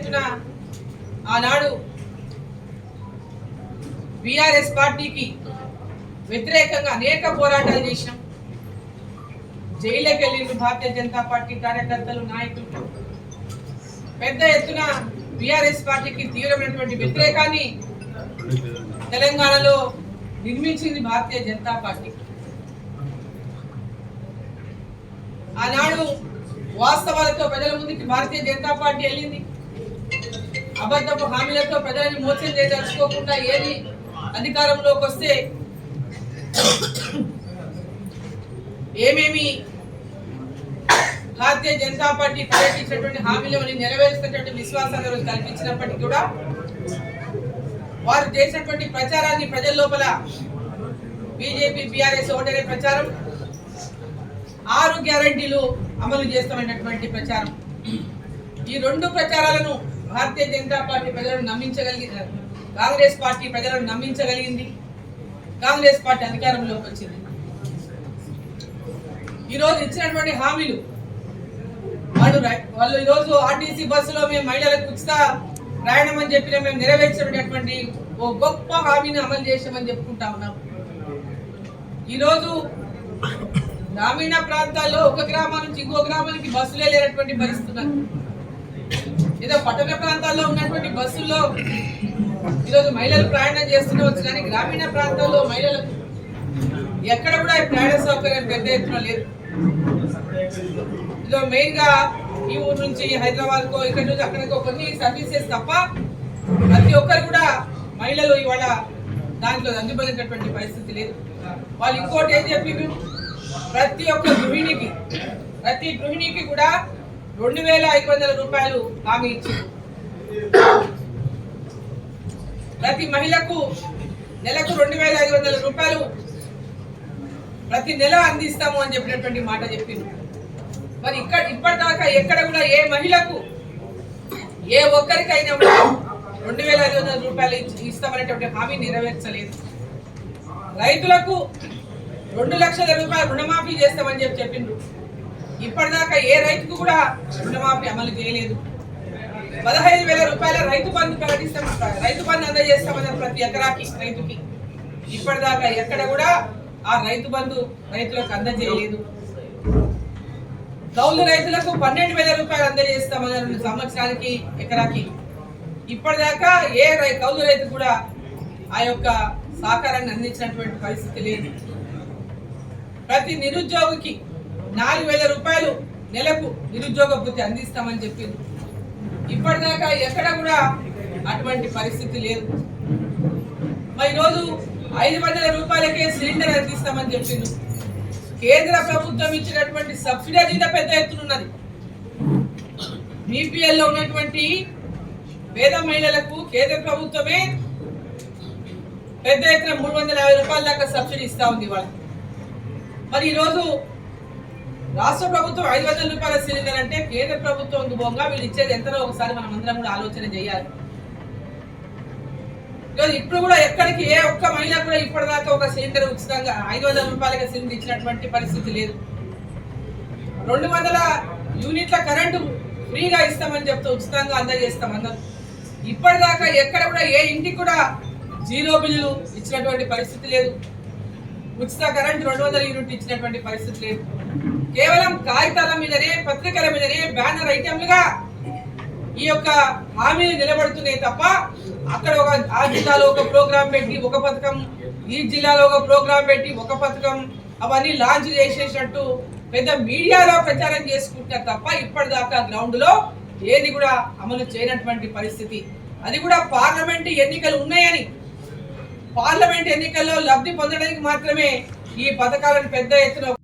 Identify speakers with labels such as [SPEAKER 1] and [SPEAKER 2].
[SPEAKER 1] ఎత్తున ఆనాడు బీఆర్ఎస్ పార్టీకి వ్యతిరేకంగా అనేక పోరాటాలు చేసినాం. జైలుకి వెళ్ళిండ్రు భారతీయ జనతా పార్టీ కార్యకర్తలు నాయకులు. పెద్ద ఎత్తున బీఆర్ఎస్ పార్టీకి తీవ్రమైనటువంటి వ్యతిరేకాన్ని తెలంగాణలో నిర్మించింది భారతీయ జనతా పార్టీ. ఆనాడు వాస్తవాలతో ప్రజల ముందుకి భారతీయ జనతా పార్టీ వెళ్ళింది. అబద్ధపు హామీలతో ప్రజలని మోసం చేయదలుచుకోకుండా ఏది అధికారంలోకి వస్తే ఏమేమి భారతీయ జనతా పార్టీ ప్రకటించినటువంటి హామీలను నెరవేరుస్తున్నటువంటి విశ్వాసాన్ని రోజు కల్పించినప్పటికీ కూడా వారు చేసినటువంటి ప్రచారాన్ని ప్రజల లోపల బీజేపీ బీఆర్ఎస్ ఓటరే ప్రచారం. ఆరు గ్యారంటీలు అమలు చేస్తామన్నటువంటి ప్రచారం. ఈ రెండు ప్రచారాలను భారతీయ జనతా పార్టీ ప్రజలను నమ్మించగలిగి కాంగ్రెస్ పార్టీ ప్రజలను నమ్మించగలిగింది. కాంగ్రెస్ పార్టీ అధికారంలోకి వచ్చింది. ఈరోజు ఇచ్చినటువంటి హామీలు. వాళ్ళు వాళ్ళు ఈరోజు ఆర్టీసీ బస్సులో మేము మహిళలకు ఉచిత ప్రయాణం అని చెప్పిన మేము నెరవేర్చినటువంటి ఓ గొప్ప హామీని అమలు చేసామని చెప్పుకుంటా ఉన్నాం. ఈరోజు గ్రామీణ ప్రాంతాల్లో ఒక గ్రామం నుంచి ఇంకో గ్రామానికి బస్సులే లేనటువంటి పరిస్థితున్నారు ఏదో పట్టణ ప్రాంతాల్లో ఉన్నటువంటి బస్సుల్లో ఈరోజు మహిళలు ప్రయాణం చేస్తుండవచ్చు కానీ గ్రామీణ ప్రాంతాల్లో మహిళలకు ఎక్కడ కూడా ప్రయాణ సౌకర్యం పెద్ద ఎత్తున లేదు ఇదో మెయిన్గా ఈ ఊరు నుంచి హైదరాబాద్ కో ఇక్కడ నుంచి అక్కడికో కొన్ని సర్వీసెస్ తప్ప ప్రతి ఒక్కరు కూడా మహిళలు ఇవాళ దాంట్లో అందుబడినటువంటి పరిస్థితి లేదు. వాళ్ళు ఇంకోటి ఏం చెప్పి ప్రతి ఒక్క గృహిణికి ప్రతి గృహిణికి కూడా రెండు వేల ఐదు వందల రూపాయలు హామీ ఇచ్చింది. ప్రతి మహిళకు నెలకు రెండు వేల ఐదు వందల రూపాయలు ప్రతి నెల అందిస్తాము అని చెప్పినటువంటి మాట చెప్పింది మరి ఇక్కడ ఇప్పటిదాకా ఎక్కడ కూడా ఏ మహిళకు ఏ ఒక్కరికైనా కూడా రెండు వేల ఐదు వందల రూపాయలు ఇస్తామనేటువంటి హామీ నెరవేర్చలేదు. రైతులకు రెండు లక్షల రూపాయలు రుణమాఫీ చేస్తామని చెప్పి చెప్పిండ్రు ఇప్పటిదాకా ఏ రైతుకు కూడా రుణమాఫీ అమలు చేయలేదు. పదహైదు వేల రూపాయల రైతు బంధు ప్రకటిస్తాం రైతు బంధు అందజేస్తామన్నారు ప్రతి ఎకరాకి రైతుకి. ఇప్పటిదాకా ఎక్కడ కూడా ఆ రైతు బంధు రైతులకు అందజేయలేదు. కౌలు రైతులకు పన్నెండు వేల రూపాయలు అందజేస్తామన్నారు సంవత్సరానికి ఎకరాకి. ఇప్పటిదాకా ఏ రై కౌలు రైతు కూడా ఆ యొక్క సహకారాన్ని అందించినటువంటి పరిస్థితి లేదు. ప్రతి నిరుద్యోగికి నాలుగు వేల రూపాయలు నెలకు నిరుద్యోగ వృత్తి అందిస్తామని చెప్పింది. ఇప్పటిదాకా ఎక్కడ కూడా అటువంటి పరిస్థితి లేదు. మరి ఈరోజు ఐదు వందల రూపాయలకే సిలిండర్ అందిస్తామని చెప్పింది. కేంద్ర ప్రభుత్వం ఇచ్చినటువంటి సబ్సిడీ అధిక పెద్ద ఎత్తున ఉన్నది. బీపీఎల్లో ఉన్నటువంటి పేద మహిళలకు కేంద్ర ప్రభుత్వమే పెద్ద ఎత్తున మూడు వందల యాభై రూపాయల దాకా సబ్సిడీ ఇస్తా ఉంది వాళ్ళకి. మరి ఈరోజు రాష్ట్ర ప్రభుత్వం ఐదు వందల రూపాయల సిలిండర్ అంటే కేంద్ర ప్రభుత్వం పోగా వీళ్ళు ఇచ్చేది ఎంతనో ఒకసారి మనం అందరం కూడా ఆలోచన చేయాలి. ఇప్పుడు కూడా ఎక్కడికి ఏ ఒక్క మహిళ కూడా ఇప్పటిదాకా ఒక సిలిండర్ ఉచితంగా ఐదు వందల రూపాయలకి సిలిండర్ ఇచ్చినటువంటి పరిస్థితి లేదు. రెండు వందల యూనిట్ల కరెంటు ఫ్రీగా ఇస్తామని చెప్తూ ఉచితంగా అందజేస్తాం అందరం. ఇప్పటిదాకా ఎక్కడ కూడా ఏ ఇంటికి కూడా జీరో బిల్లు ఇచ్చినటువంటి పరిస్థితి లేదు. ఉచిత కరెంట్ రెండు వందల యూనిట్ ఇచ్చినటువంటి పరిస్థితి లేదు. కేవలం కాగితాల మీదనే పత్రికల మీదనే బ్యానర్ ఐటెంలుగా ఈ యొక్క హామీలు నిలబడుతున్నాయి తప్ప అక్కడ ఒక ఆ జిల్లాలో ఒక ప్రోగ్రాం పెట్టి ఒక పథకం ఈ జిల్లాలో ఒక ప్రోగ్రాం పెట్టి ఒక పథకం అవన్నీ లాంచ్ చేసేసినట్టు పెద్ద మీడియాలో ప్రచారం చేసుకుంటున్నారు తప్ప ఇప్పటిదాకా గ్రౌండ్లో ఏది కూడా అమలు చేయనటువంటి పరిస్థితి. అది కూడా పార్లమెంట్ ఎన్నికలు ఉన్నాయని. పార్లమెంట్ ఎన్నికల్లో లబ్ధి పొందడానికి మాత్రమే ఈ పథకాలను పెద్ద ఎత్తున